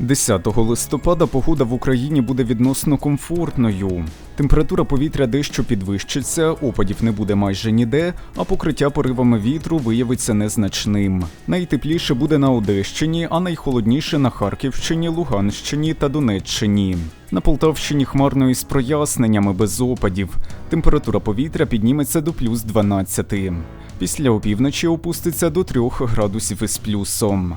10 листопада погода в Україні буде відносно комфортною. Температура повітря дещо підвищиться, опадів не буде майже ніде, а покриття поривами вітру виявиться незначним. Найтепліше буде на Одещині, а найхолодніше на Харківщині, Луганщині та Донеччині. На Полтавщині хмарно із проясненнями без опадів. Температура повітря підніметься до плюс 12. Після опівночі опуститься до 3 градусів із плюсом.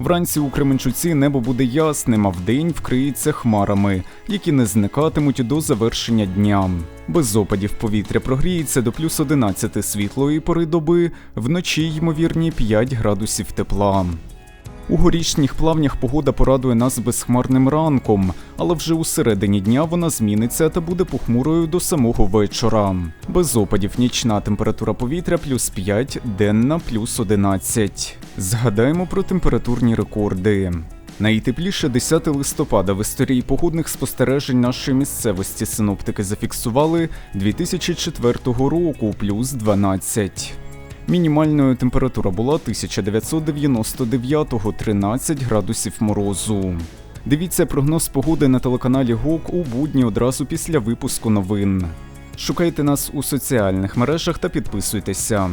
Вранці у Кременчуці небо буде ясним, а вдень вкриється хмарами, які не зникатимуть до завершення дня. Без опадів повітря прогріється до плюс 11 світлої пори доби, вночі ймовірні 5 градусів тепла. У горішніх плавнях погода порадує нас безхмарним ранком, але вже у середині дня вона зміниться та буде похмурою до самого вечора. Без опадів нічна температура повітря плюс 5, денна плюс 11. Згадаємо про температурні рекорди. Найтепліше 10 листопада в історії погодних спостережень нашої місцевості синоптики зафіксували 2004 року плюс 12. Мінімальною температура була 1999-го 13 градусів морозу. Дивіться прогноз погоди на телеканалі ГОК у будні одразу після випуску новин. Шукайте нас у соціальних мережах та підписуйтеся.